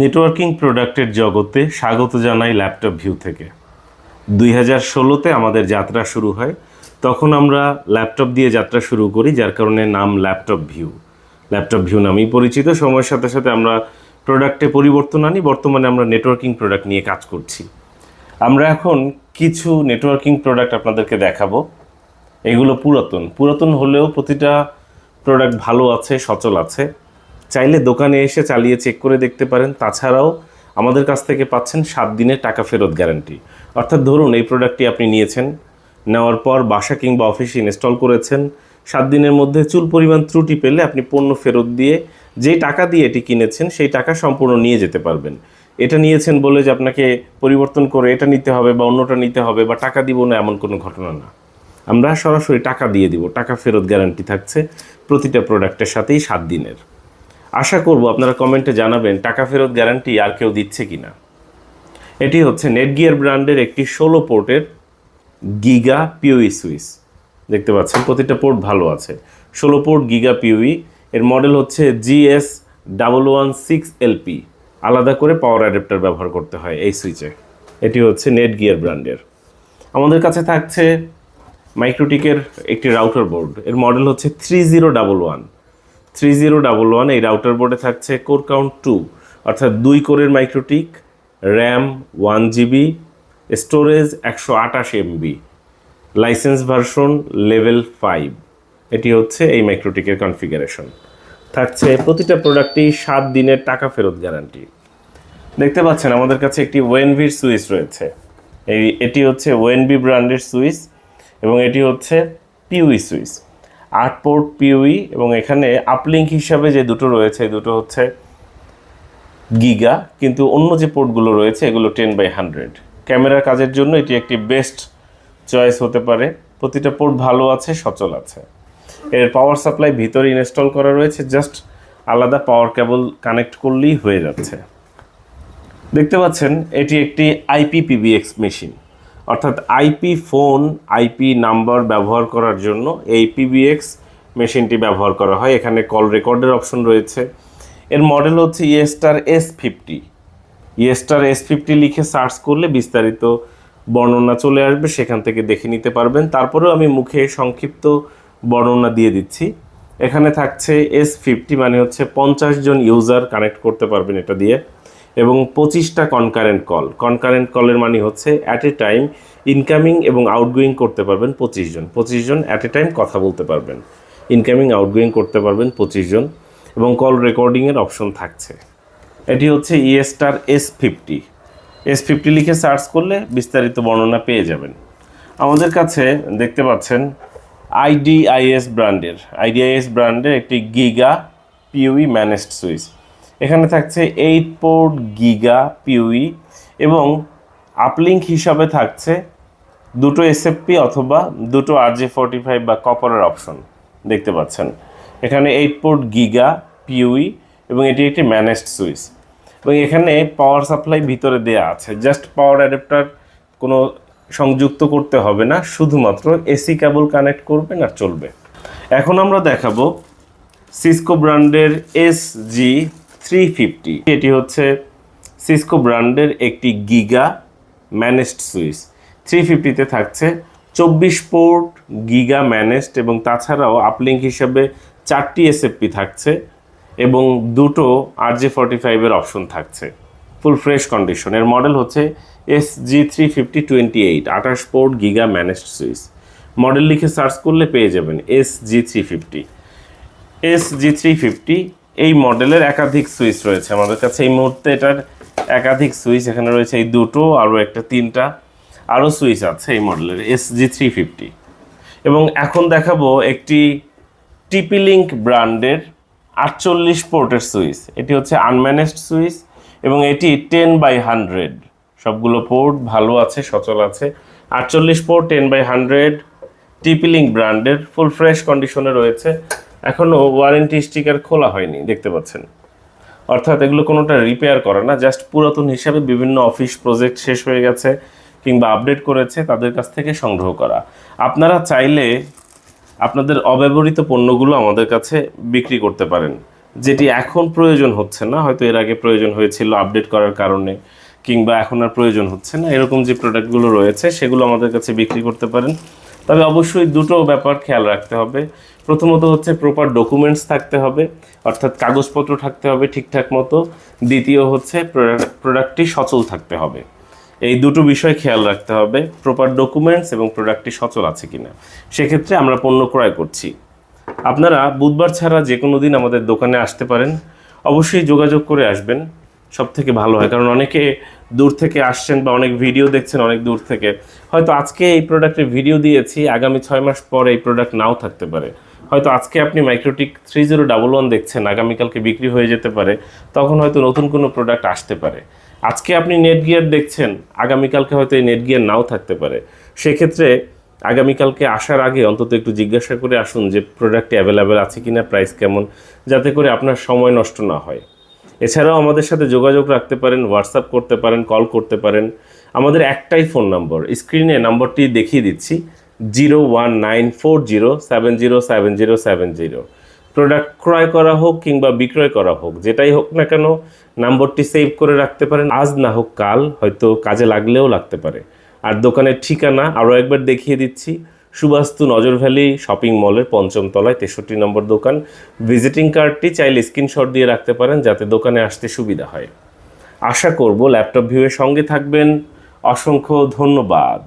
Networking প্রোডাক্টের জগতে স্বাগত জানাই ল্যাপটপ ভিউ থেকে। দুই হাজার ষোলোতে আমাদের যাত্রা শুরু হয়। তখন আমরা ল্যাপটপ দিয়ে যাত্রা শুরু করি, যার কারণে নাম ল্যাপটপ ভিউ। ল্যাপটপ ভিউ নামেই পরিচিত। সময়ের সাথে সাথে আমরা প্রোডাক্টে পরিবর্তন আনি। বর্তমানে আমরা নেটওয়ার্কিং প্রোডাক্ট নিয়ে কাজ করছি। আমরা এখন কিছু নেটওয়ার্কিং প্রোডাক্ট আপনাদেরকে দেখাবো। এগুলো পুরাতন। পুরাতন হলেও প্রতিটা প্রোডাক্ট ভালো আছে, সচল আছে। চাইলে দোকানে এসে চালিয়ে চেক করে দেখতে পারেন। তাছাড়াও আমাদের কাছ থেকে পাচ্ছেন সাত দিনের টাকা ফেরত গ্যারান্টি অর্থাৎ ধরুন এই প্রোডাক্টটি আপনি নিয়েছেন, নেওয়ার পর বাসা কিংবা অফিসে ইনস্টল করেছেন, সাত দিনের মধ্যে চুল পরিমাণ ত্রুটি পেলে আপনি পণ্য ফেরত দিয়ে যেই টাকা দিয়ে এটি কিনেছেন, সেই টাকা সম্পূর্ণ নিয়ে যেতে পারবেন। এটা নিয়েছেন বলে যে আপনাকে পরিবর্তন করে এটা নিতে হবে বা অন্যটা নিতে হবে বা টাকা দিব না এমন কোনো ঘটনা না। আমরা সরাসরি টাকা দিয়ে দিব, টাকা ফেরত গ্যারান্টি থাকছে প্রতিটা প্রোডাক্টের সাথেই সাত দিনের। আশা করব আপনারা কমেন্টে জানাবেন, টাকা ফেরত গ্যারান্টি আর কেউ দিচ্ছে কি না এটি হচ্ছে নেটগিয়ার ব্র্যান্ডের একটি ষোলো পোর্টের গিগা পিউই সুইচ দেখতে পাচ্ছেন, প্রতিটা পোর্ট ভালো আছে। ষোলো পোর্ট গিগা পিউই এর মডেল হচ্ছে GS double one six LP আলাদা করে পাওয়ার অ্যাডাপ্টার ব্যবহার করতে হয় এই সুইচে এটি হচ্ছে নেট গিয়ার ব্র্যান্ডের। আমাদের কাছে থাকছে মাইক্রোটিকের একটি রাউটার বোর্ড এর মডেল হচ্ছে three zero double one three zero double one, এই রাউটার বোর্ডে থাকছে কোর কাউন্ট টু অর্থাৎ দুই কোরের MikroTik RAM one GB storage একশো আঠাশ MB licence version level five এটি হচ্ছে এই মাইক্রোটিকের কনফিগারেশন থাকছে প্রতিটা প্রোডাক্টেই সাত দিনের টাকা ফেরত গ্যারান্টি দেখতে পাচ্ছেন আমাদের কাছে একটি ওয়েনভির সুইচ রয়েছে। এই, এটি হচ্ছে ওয়েনবি ব্র্যান্ডের সুইচ এবং এটি হচ্ছে পিউই সুইচ আট পোর্ট পিউই এবং এখানে আপলিঙ্ক হিসাবে যে দুটো রয়েছে, দুটো হচ্ছে গিগা, কিন্তু অন্য যে পোর্টগুলো রয়েছে, এগুলো টেন বাই হান্ড্রেড। ক্যামেরার কাজের জন্য এটি একটি বেস্ট চয়েস হতে পারে। প্রতিটা পোর্ট ভালো আছে, সচল আছে। এর পাওয়ার সাপ্লাই ভিতরে ইনস্টল করা রয়েছে, জাস্ট আলাদা পাওয়ার কেবল কানেক্ট করলেই হয়ে যাচ্ছে। দেখতে পাচ্ছেন, এটি একটি আইপি পিবিএক্স মেশিন। অর্থাৎ আইপি ফোন আইপি নাম্বার ব্যবহার করার জন্য এই পিবিএক্স মেশিনটি ব্যবহার করা হয়। এখানে কল রেকর্ডের অপশন রয়েছে। এর মডেল হচ্ছে Yeastar S fifty Yeastar S fifty লিখে সার্চ করলে বিস্তারিত বর্ণনা চলে আসবে, সেখান থেকে দেখে নিতে পারবেন। তারপরেও আমি মুখে সংক্ষিপ্ত বর্ণনা দিয়ে দিচ্ছি। এখানে থাকছে এস ফিফটি মানে হচ্ছে পঞ্চাশ জন ইউজার কানেক্ট করতে পারবেন এটা দিয়ে। এবং পঁচিশটা কনকারেন্ট কল কনকারেন্ট কলের মানে হচ্ছে অ্যাট এ টাইম ইনকামিং এবং আউটগোয়িং করতে পারবেন পঁচিশ জন। পঁচিশ জন অ্যাট এ টাইম কথা বলতে পারবেন। ইনকামিং আউটগোয়িং করতে পারবেন পঁচিশ জন এবং কল রেকর্ডিংয়ের অপশন থাকছে। এটি হচ্ছে Yeastar S fifty S fifty লিখে সার্চ করলে বিস্তারিত বর্ণনা পেয়ে যাবেন। আমাদের কাছে দেখতে পাচ্ছেন আইডিআইএস ব্র্যান্ডের আইডিআইএস ব্র্যান্ডের একটি গিগা পিউই ম্যানেজড সুইচ এখানে থাকছে এইট পোর্ট গিগা পিউই এবং আপলিঙ্ক হিসাবে থাকছে দুটো এসএফপি অথবা দুটো আর জে ফোরটি ফাইভ বা কপারের অপশন দেখতে পাচ্ছেন। এখানে এইট পোর্ট গিগা পিউই এবং এটি একটি ম্যানেজড সুইচ এবং এখানে পাওয়ার সাপ্লাই ভিতরে দেয়া আছে। জাস্ট পাওয়ার অ্যাডাপ্টার কোনো সংযুক্ত করতে হবে না, শুধুমাত্র এসি কেবল কানেক্ট করবেন আর চলবে। এখন আমরা দেখাবো সিসকো ব্র্যান্ডের এস জি থ্রি ফিফটি এটি হচ্ছে সিসকো ব্র্যান্ডের একটি গিগা ম্যানেজড সুইচ। থ্রি ফিফটিতে থাকছে চব্বিশ পোর্ট গিগা ম্যানেজড এবং তাছাড়াও আপলিঙ্ক হিসাবে চারটি এসএফপি থাকছে এবং দুটো আর জে ফর্টি ফাইভের অপশন থাকছে। Full fresh condition. এর মডেল হচ্ছে S G three fifty twenty eight আঠাশ port giga managed switch. Model লিখে সার্চ করলে পেয়ে যাবেন S G three fifty S G three fifty এই মডেলের একাধিক সুইচ রয়েছে। আমাদের কাছে এই মুহূর্তে এটার একাধিক সুইচ এখানে রয়েছে। এই দুটো, আরও একটা, তিনটা, আরও সুইচ আছে এই মডেলের এস জি থ্রি ফিফটি। এবং এখন দেখাবো একটি টিপি লিঙ্ক ব্র্যান্ডের আটচল্লিশ পোর্টের সুইচ। এটি হচ্ছে আনম্যানেজড সুইচ এবং এটি টেন বাই হান্ড্রেড। সবগুলো পোর্ট ভালো আছে, সচল আছে। আটচল্লিশ port, ten by hundred TP link ব্র্যান্ডের, ফুল ফ্রেশ কন্ডিশনে রয়েছে। এখনও ওয়ারেন্টি স্টিকার খোলা হয়নি, দেখতে পাচ্ছেন। অর্থাৎ এগুলো কোনোটা রিপেয়ার করে না জাস্ট পুরাতন হিসাবে বিভিন্ন অফিস প্রজেক্ট শেষ হয়ে গেছে কিংবা আপডেট করেছে, তাদের কাছ থেকে সংগ্রহ করা। আপনারা চাইলে আপনাদের অব্যবহৃত পণ্যগুলো আমাদের কাছে বিক্রি করতে পারেন। যেটি এখন প্রয়োজন হচ্ছে না, হয়তো এর আগে প্রয়োজন হয়েছিল আপডেট করার কারণে, কিংবা এখন আর প্রয়োজন হচ্ছে না। এরকম যে প্রোডাক্টগুলো রয়েছে, সেগুলো আমাদের কাছে বিক্রি করতে পারেন। তবে অবশ্যই দুটো ব্যাপার খেয়াল রাখতে হবে। প্রথমত হচ্ছে প্রপার ডকুমেন্টস থাকতে হবে, অর্থাৎ কাগজপত্র থাকতে হবে ঠিকঠাক মতো। দ্বিতীয় হচ্ছে প্রোডাক্টটি সচল থাকতে হবে। এই দুটো বিষয় খেয়াল রাখতে হবে প্রপার ডকুমেন্টস এবং প্রোডাক্টটি সচল আছে কিনা। সেক্ষেত্রে আমরা পণ্য ক্রয় করছি। আপনারা বুধবার ছাড়া যে কোনো দিন আমাদের দোকানে আসতে পারেন। অবশ্যই যোগাযোগ করে আসবেন। সব থেকে ভালো হয়। কারণ অনেকে দূর থেকে আসছেন বা অনেক ভিডিও দেখছেন অনেক দূর থেকে। হয়তো আজকে এই প্রোডাক্টের ভিডিও দিয়েছি, আগামী ছয় মাস পর এই প্রোডাক্ট নাও থাকতে পারে। হয়তো আজকে আপনি MikroTik three zero double one দেখছেন, আগামীকালকে বিক্রি হয়ে যেতে পারে, তখন হয়তো নতুন কোনো প্রোডাক্ট আসতে পারে। আজকে আপনি নেট গিয়ার দেখছেন, আগামীকালকে হয়তো এই নেট গিয়ার নাও থাকতে পারে। সেক্ষেত্রে আগামীকালকে আসার আগে অন্তত একটু জিজ্ঞাসা করে আসুন যে প্রোডাক্টটি অ্যাভেলেবেল আছে কিনা প্রাইস কেমন, যাতে করে আপনার সময় নষ্ট না হয়। এছাড়াও আমাদের সাথে যোগাযোগ রাখতে পারেন হোয়াটসঅ্যাপ করতে পারেন কল করতে পারেন। আমাদের একটাই ফোন নম্বর স্ক্রিনে নম্বরটি দেখিয়ে দিচ্ছি। Zero one nine four zero seven zero seven zero seven zero product ক্রয় করা হোক কিংবা বিক্রয় করা হোক, যেটাই হোক না কেন, নাম্বারটি সেভ করে রাখতে পারেন। আজ না হোক কাল, হয়তো কাজে লাগলেও লাগতে পারে। আর দোকানের ঠিকানা আরও একবার দেখিয়ে দিচ্ছি। সুবাস্তু নজর ভ্যালি শপিং মলের পঞ্চম তলায় তেষট্টি নম্বর দোকান। ভিজিটিং কার্ডটি চাইলে স্ক্রিনশট দিয়ে রাখতে পারেন, যাতে দোকানে আসতে সুবিধা হয়। আশা করব ল্যাপটপ ভিউয়ের সঙ্গে থাকবেন। অসংখ্য ধন্যবাদ।